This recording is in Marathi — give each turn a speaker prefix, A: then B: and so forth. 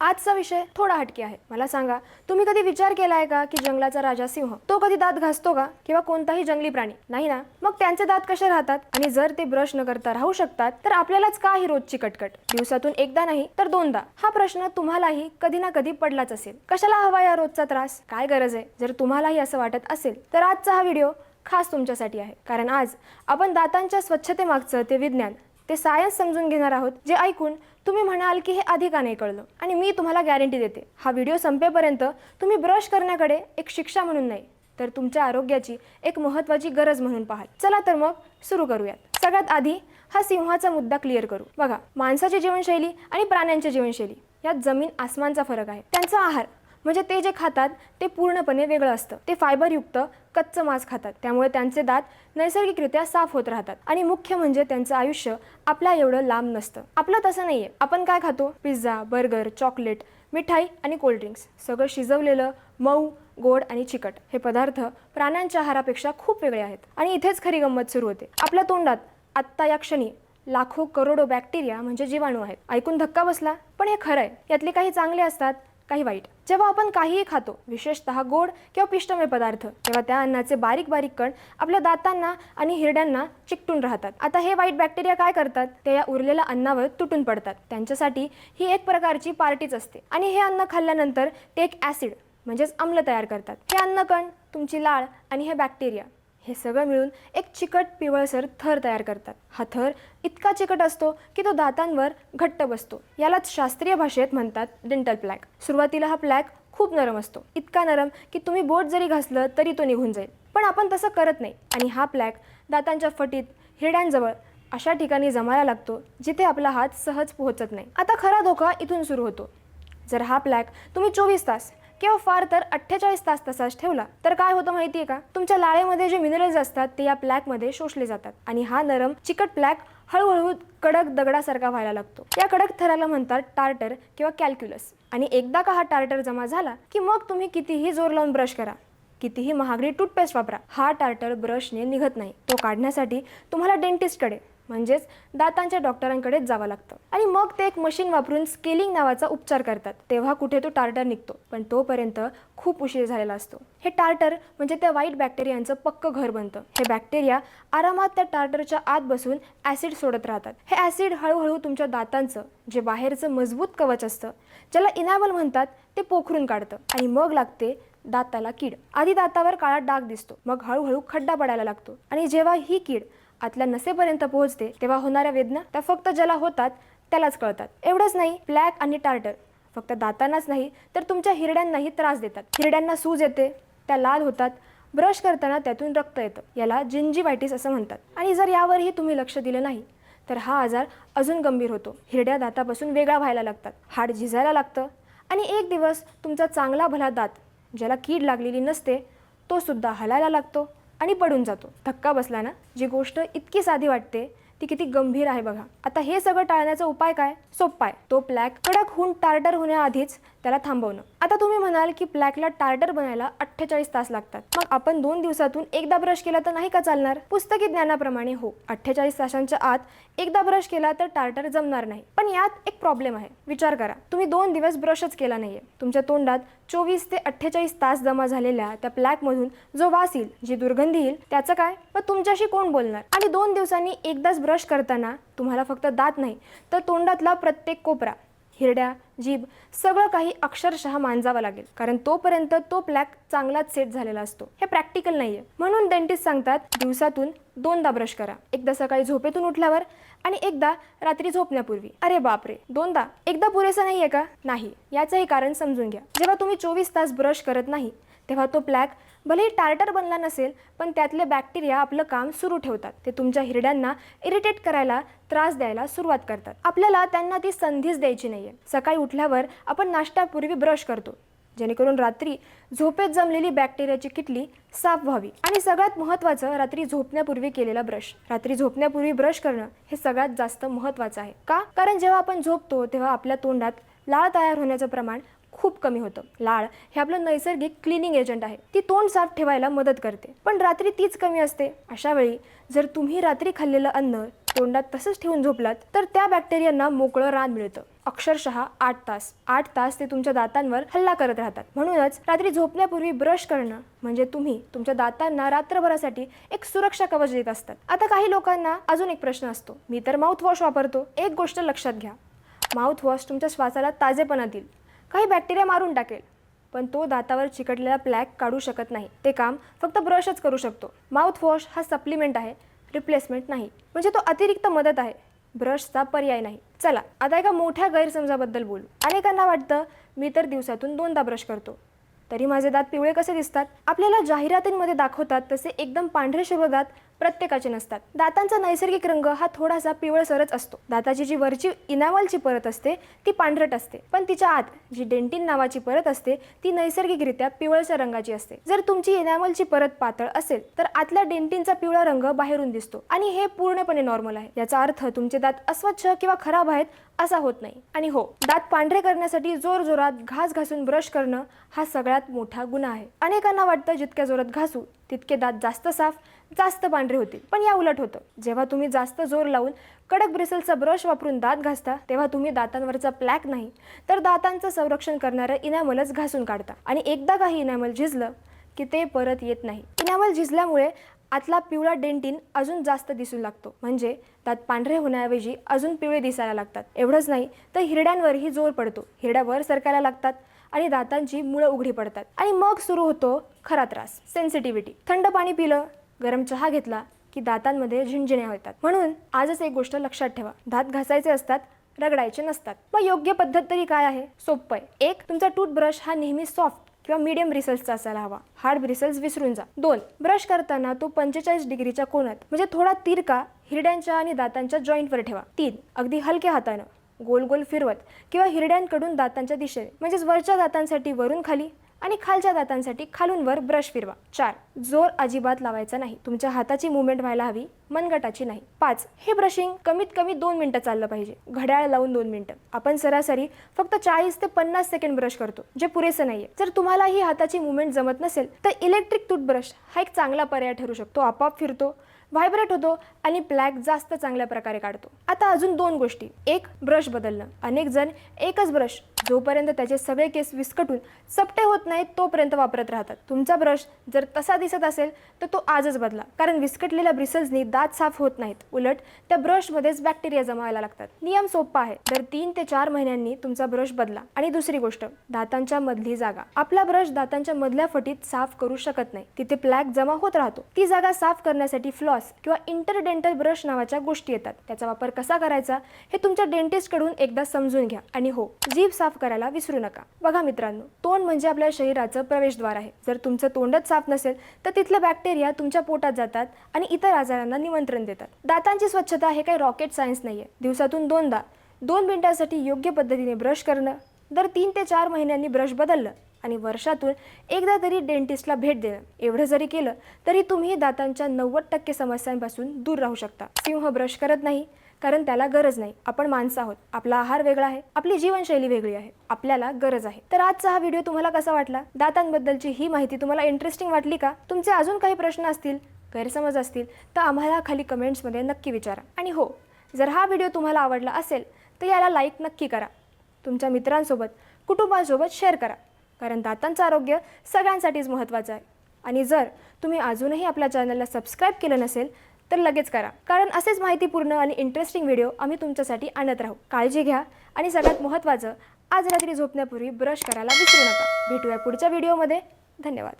A: आजचा विषय थोडा हटके आहे. मला सांगा तुम्ही कधी विचार केलाय का की जंगलाचा राजा सिंह तो कधी दात घासतो का किंवा कोणताही जंगली प्राणी? नाही ना? मग त्यांचे दात कसे राहतात? आणि जर ते ब्रश न करता राहू शकतात तर आपल्यालाच का ही रोजची कटकट? दिवसातून एकदा नाही तर दोनदा. हा प्रश्न तुम्हालाही कधी ना कधी पडलाच असेल. कशाला हवा या रोजचा त्रास? काय गरज आहे? जर तुम्हालाही असं वाटत असेल तर आजचा हा व्हिडिओ खास तुमच्यासाठी आहे. कारण आज आपण दातांच्या स्वच्छतेमागचं ते विज्ञान ते सायन्स समजून घेणार आहोत जे ऐकून तुम्ही म्हणाल की हे अधिकाने नाही कळलं आणि मी तुम्हाला गॅरंटी देते हा व्हिडिओ संपेपर्यंत तुम्ही ब्रश करण्याकडे एक शिक्षा म्हणून नाही तर तुमच्या आरोग्याची एक महत्त्वाची गरज म्हणून पाहाल. चला तर मग सुरू करूयात. सगळ्यात आधी हा सिंहाचा मुद्दा क्लिअर करू. बघा माणसाची जीवनशैली आणि प्राण्यांची जीवनशैली यात जमीन आसमानचा फरक आहे. त्यांचा आहार म्हणजे ते जे खातात ते पूर्णपणे वेगळं असतं. ते फायबरयुक्त कच्चं मांस खातात. त्यामुळे त्यांचे दात नैसर्गिकरित्या साफ होत राहतात. आणि मुख्य म्हणजे त्यांचं आयुष्य आपल्या एवढं लांब नसतं. आपलं तसं नाहीये. आपण काय खातो? पिझ्झा बर्गर चॉकलेट मिठाई आणि कोल्ड्रिंक्स सगळं शिजवलेलं मऊ गोड आणि चिकट. हे पदार्थ प्राण्यांच्या आहारापेक्षा खूप वेगळे आहेत. आणि इथेच खरी गंमत सुरू होते. आपल्या तोंडात आत्ता या क्षणी लाखो करोडो बॅक्टेरिया म्हणजे जीवाणू आहेत. ऐकून धक्का बसला. पण हे खरं आहे यातले काही चांगले असतात? काही वाईट. जेव्हा आपण काहीही खातो विशेषतः गोड किंवा पिष्टमय पदार्थ तेव्हा त्या अन्नाचे बारीक बारीक कण आपल्या दातांना आणि हिरड्यांना चिकटून राहतात. आता हे वाईट बॅक्टेरिया काय करतात? ते या उरलेल्या अन्नावर तुटून पडतात. त्यांच्यासाठी ही एक प्रकारची पार्टीच असते. आणि हे अन्न खाल्ल्यानंतर ते एक ॲसिड म्हणजेच आम्ल तयार करतात. हे अन्नकण तुमची लाळ आणि हे बॅक्टेरिया. हे सगळं मिळून एक चिकट पिवळसर थर तयार करतात. हा थर इतका चिकट असतो की तो दातांवर घट्ट बसतो. यालाच शास्त्रीय भाषेत म्हणतात डेंटल प्लॅक सुरुवातीला हा प्लॅक खूप नरम असतो. इतका नरम की तुम्ही बोट जरी घासलं तरी तो निघून जाईल. पण आपण तसं करत नाही आणि हा प्लॅक दातांच्या फटीत हिरड्यांजवळ अशा ठिकाणी जमायला लागतो जिथे आपला हात सहज पोहोचत नाही. आता खरा धोका इथून सुरू होतो. जर हा प्लॅक तुम्ही चोवीस तास किंवा हो फार तर अठ्ठेचाळीस तास तसाच ठेवला. तर काय होतं माहितीये का? तुमच्या लाळेमध्ये जे मिनरल्स असतात ते या प्लॅकमध्ये शोषले जातात. आणि हा नरम चिकट प्लॅक हळूहळू कडक दगडासारखा व्हायला लागतो. या कडक थराला म्हणतात टार्टर किंवा कॅल्क्युलस आणि एकदा का हा टार्टर जमा झाला की मग तुम्ही कितीही जोर लावून ब्रश करा. कितीही महागडी टूथपेस्ट वापरा. हा टार्टर ब्रशने निघत नाही. तो काढण्यासाठी तुम्हाला डेंटिस्टकडे म्हणजेच दातांच्या डॉक्टरांकडेच जावं लागतं. आणि मग ते एक मशीन वापरून स्केलिंग नावाचा उपचार करतात. तेव्हा कुठे तो टार्टर निघतो. पण तोपर्यंत खूप उशीर झालेला असतो. हे टार्टर म्हणजे त्या वाईट बॅक्टेरियांचं पक्क घर बनतं. हे बॅक्टेरिया आरामात त्या टार्टरच्या आत बसून ॲसिड सोडत राहतात. हे ॲसिड हळूहळू तुमच्या दातांचं जे बाहेरचं मजबूत कवच असतं ज्याला इनॅबल म्हणतात ते पोखरून काढतं. आणि मग लागते दाताला कीड. आधी दातावर काळा डाग दिसतो. मग हळूहळू खड्डा पडायला लागतो. आणि जेव्हा ही कीड आतल्या नसेपर्यंत पोहोचते तेव्हा होणाऱ्या वेदना त्या फक्त ज्याला होतात त्यालाच कळतात. एवढंच नाही प्लॅक आणि टार्टर. फक्त दातांनाच नाही तर तुमच्या हिरड्यांनाही त्रास देतात. हिरड्यांना सूज येते त्या लाल होतात. ब्रश करताना त्यातून रक्त येतं. याला जिंजीवायटिस असं म्हणतात. आणि जर यावरही तुम्ही लक्ष दिलं नाही तर हा आजार अजून गंभीर होतो. हिरड्या दातापासून वेगळा व्हायला लागतात. हाड झिजायला लागतं. आणि एक दिवस तुमचा चांगला भला दात ज्याला कीड लागलेली नसते तो सुद्धा हलायला लागतो. आणि पडून जातो. धक्का बसला ना? जी गोष्ट इतकी साधी वाटते ती किती गंभीर आहे बघा. आता हे सगळं टाळण्याचा उपाय काय? सोप्पा आहे. तो प्लॅक कडक होऊन टार्टर होण्याआधीच त्याला थांबवणं. आता तुम्ही म्हणाल की प्लॅकला टार्टर बनायला अठ्ठेचाळीस तास लागतात. मग आपण दोन दिवसातून एकदा ब्रश केला तर नाही का चालणार? पुस्तकी ज्ञानाप्रमाणे हो. अठ्ठेचाळीस तासांच्या आत एकदा ब्रश केला तर टार्टर जमणार नाही. पण यात एक प्रॉब्लेम आहे. विचार करा. तुम्ही दोन दिवस ब्रशच केला नाहीये. तुमच्या तोंडात चोवीस ते अठ्ठेचाळीस तास जमा झालेल्या त्या प्लॅकमधून जो वास येईल जी दुर्गंधी येईल त्याचं काय? मग तुमच्याशी कोण बोलणार? आणि दोन दिवसांनी एकदाच ब्रश करताना तुम्हाला फक्त दात नाही तर तोंडातला प्रत्येक कोपरा हिरड्या जीभ सगळं काही अक्षरशः मांजावं लागेल. कारण तोपर्यंत तो प्लॅक चांगलाच सेट झालेला असतो. हे प्रॅक्टिकल नाहीये. म्हणून डेंटिस्ट सांगतात दिवसातून दोनदा ब्रश करा. एकदा सकाळी झोपेतून उठल्यावर आणि एकदा रात्री झोपण्यापूर्वी. अरे बापरे! दोनदा? एकदा पुरेसं नाहीये का? नाही. याचंही कारण समजून घ्या. जेव्हा तुम्ही चोवीस तास ब्रश करत नाही तेव्हा तो प्लॅक भलेही टार्टर बनला नसेल पण त्यातले बॅक्टेरिया आपलं काम सुरू ठेवतात. ते तुमच्या हिरड्यांना इरिटेट करायला त्रास द्यायला सुरुवात करतात. आपल्याला त्यांना ती संधीच द्यायची नाही आहे सकाळी उठल्यावर आपण नाश्त्यापूर्वी ब्रश करतो. जेणेकरून रात्री झोपेत जमलेली बॅक्टेरियाची किटली साफ व्हावी. आणि सगळ्यात महत्त्वाचं रात्री झोपण्यापूर्वी केलेला ब्रश. रात्री झोपण्यापूर्वी ब्रश करणं हे सगळ्यात जास्त महत्त्वाचं आहे. का? कारण जेव्हा आपण झोपतो तेव्हा आपल्या तोंडात लाळ तयार होण्याचं प्रमाण खूप कमी होतं. लाळ हे आपलं नैसर्गिक क्लिनिंग एजंट आहे. ती तोंड साफ ठेवायला मदत करते. पण रात्री तीच कमी असते. अशा वेळी जर तुम्ही रात्री खाल्लेलं अन्न तोंडात तसंच ठेवून झोपलात तर त्या बॅक्टेरियांना मोकळं रान मिळतं. अक्षरशः आठ तास. आठ तास ते तुमच्या दातांवर हल्ला करत राहतात. म्हणूनच रात्री झोपण्यापूर्वी ब्रश करणं म्हणजे तुम्ही तुमच्या दातांना रात्रभरासाठी एक सुरक्षा कवच देत असतात. आता काही लोकांना अजून एक प्रश्न असतो. मी तर माउथवॉश वापरतो. एक गोष्ट लक्षात घ्या. माउथवॉश तुमच्या श्वासाला ताजेपणा देईल. काही बॅक्टेरिया मारून टाकेल. पण तो दातावर चिकटलेला प्लॅक काढू शकत नाही. ते काम फक्त ब्रशच करू शकतो. माउथवॉश हा सप्लिमेंट आहे. रिप्लेसमेंट नाही. म्हणजे तो अतिरिक्त मदत आहे. ब्रशचा पर्याय नाही. चला आता एका मोठ्या गैरसमजाबद्दल बोलू. अनेकांना वाटतं मी तर दिवसातून दोनदा ब्रश करतो. तरी माझे दात पिवळे कसे दिसतात? आपल्याला जाहिरातींमध्ये दाखवतात तसे एकदम पांढरे शुभ दात प्रत्येकाचे नसतात. दातांचा नैसर्गिक रंग हा थोडासा पिवळसरच असतो. दाताची जी वरची इनामलची परत असते ती पांढरट असते. पण तिच्या आत जी डेंटिन नावाची परत असते ती नैसर्गिकरित्या पिवळसर रंगाची असते. जर तुमची इनामलची परत पातळ असेल तर आतल्या डेंटिनचा पिवळा रंग बाहेरून दिसतो. आणि हे पूर्णपणे नॉर्मल आहे. याचा अर्थ तुमचे दात अस्वच्छ किंवा खराब आहेत असा होत नाही. आणि हो दात पांढरे करण्यासाठी जोर जोरात घास घासून ब्रश करणं हा सगळ्यात मोठा गुन्हा आहे. अनेकांना वाटतं जितक्या जोरात घासू तितके दात जास्त साफ जास्त पांढरे होतील. पण या उलट होतं. जेव्हा तुम्ही जास्त जोर लावून कडक ब्रिसलचा ब्रश वापरून दात घासता तेव्हा तुम्ही दातांवरचा प्लॅक नाही. तर दातांचं संरक्षण करणारं इनॅमलच घासून काढता. आणि एकदा काही इनॅमल झिजलं की ते परत येत नाही. इनॅमल झिजल्यामुळे आतला पिवळा डेंटिन अजून जास्त दिसू लागतो. म्हणजे दात पांढरे होण्याऐवजी अजून पिवळे दिसायला लागतात. एवढंच नाही तर हिरड्यांवरही जोर पडतो. हिरड्या वर सरकायला लागतात आणि दातांची मुळं उघडी पडतात. आणि मग सुरू होतो खरा त्रास सेन्सिटिव्हिटी थंड पाणी पिलं गरम चहा घेतला की दातांमध्ये झिंझिण्या होतात. म्हणून आजच एक गोष्ट लक्षात ठेवा. दात घासायचे असतात रगडायचे नसतात. मग योग्य पद्धत तरी काय आहे? सोपं आहे. एक तुमचा टूथब्रश हा नेहमी सॉफ्ट किंवा मीडियम ब्रिसल्सचा असायला हवा. हार्ड ब्रिसल्स विसरून जा. दोन ब्रश करताना तो पंचेचाळीस डिग्रीच्या कोनात म्हणजे थोडा तिरका हिरड्यांच्या आणि दातांच्या जॉईंटवर ठेवा. तीन अगदी हलक्या हातानं. गोल गोल फिरवत किंवा हिरड्यांकडून दातांच्या दिशेने म्हणजेच वरच्या दातांसाठी वरून खाली आणि खालच्या दातांसाठी खालून वर ब्रश फिरवा. चार जोर अजिबात लावायचा नाही. तुमच्या हाताची मुवमेंट व्हायला हवी. मनगटाची नाही. पाच हे ब्रशिंग कमीत कमी दोन मिनिटं चाललं पाहिजे. घड्याळ लावून दोन मिनिटं. आपण सरासरी फक्त चाळीस ते पन्नास सेकंड ब्रश करतो जे पुरेसं नाहीये. जर तुम्हाला ही हाताची मुवमेंट जमत नसेल तर इलेक्ट्रिक टूथब्रश हा एक चांगला पर्याय ठरू शकतो. आपोआप फिरतो व्हायब्रेट होतो आणि प्लॅक जास्त चांगल्या प्रकारे काढतो. आता अजून दोन गोष्टी. एक ब्रश बदलणं. अनेक जण एकच ब्रश जोपर्यंत त्याचे सगळे केस विस्कटून चपटे होत नाहीत तोपर्यंत वापरत राहतात. तुमचा ब्रश जर तसा दिसत असेल तर तो आजच बदला. कारण विस्कटलेल्या ब्रिसल्सनी दात साफ होत नाहीत. उलट त्या ब्रशमध्येच बॅक्टेरिया जमावायला लागतात. नियम सोपा आहे. दर तीन ते चार महिन्यांनी तुमचा ब्रश बदला. आणि दुसरी गोष्ट दातांच्या मधली जागा. आपला ब्रश दातांच्या मधल्या फटीत साफ करू शकत नाही. तिथे प्लॅक जमा होत राहतो. ती जागा साफ करण्यासाठी फ्लॉस किंवा इंटरडेंटल ब्रश नावाच्या गोष्टी येतात. त्याचा वापर कसा करायचा हे तुमच्या डेंटिस्टकडून एकदा समजून घ्या. आणि हो जीभ साफ करायला विसरू नका. बघा मित्रांनो तोंड म्हणजे आपल्या शरीराचं प्रवेशद्वार आहे. जर तुमचं तोंडच साफ नसेल तर तिथले बॅक्टेरिया तुमच्या पोटात जातात आणि इतर आजारांना निमंत्रण देतात. दातांची स्वच्छता हे काही रॉकेट सायन्स नाही आहे दिवसातून दोनदा. दोन मिनिटांसाठी योग्य पद्धतीने ब्रश करणं दर तीन ते चार महिन्यांनी ब्रश बदललं आणि वर्षातून एकदा तरी डेंटिस्टला भेट देणं. एवढं जरी केलं तरी तुम्ही दातांच्या नव्वद टक्के समस्यांपासून दूर राहू शकता. सिंह ब्रश करत नाही कारण त्याला गरज नाही. आपण माणसं आहोत. आपला आहार वेगळा आहे. आपली जीवनशैली वेगळी आहे. आपल्याला गरज आहे. तर आजचा हा व्हिडिओ तुम्हाला कसा वाटला? दातांबद्दलची ही माहिती तुम्हाला इंटरेस्टिंग वाटली का? तुमचे अजून काही प्रश्न असतील गैरसमज असतील तर आम्हाला खाली कमेंट्समध्ये नक्की विचारा. आणि हो जर हा व्हिडिओ तुम्हाला आवडला असेल तर याला लाईक नक्की करा. तुमच्या मित्रांसोबत कुटुंबासोबत शेअर करा. कारण दातांचं आरोग्य सगळ्यांसाठीच महत्त्वाचं आहे. आणि जर तुम्ही अजूनही आपल्या चॅनलला सबस्क्राईब केलं नसेल तर लगेच करा. कारण असेच माहितीपूर्ण आणि इंटरेस्टिंग व्हिडिओ आम्ही तुमच्यासाठी आणत राहू. काळजी घ्या. आणि सगळ्यात महत्त्वाचं आज रात्री झोपण्यापूर्वी ब्रश करायला विसरू नका. भेटूया पुढच्या व्हिडिओमध्ये धन्यवाद.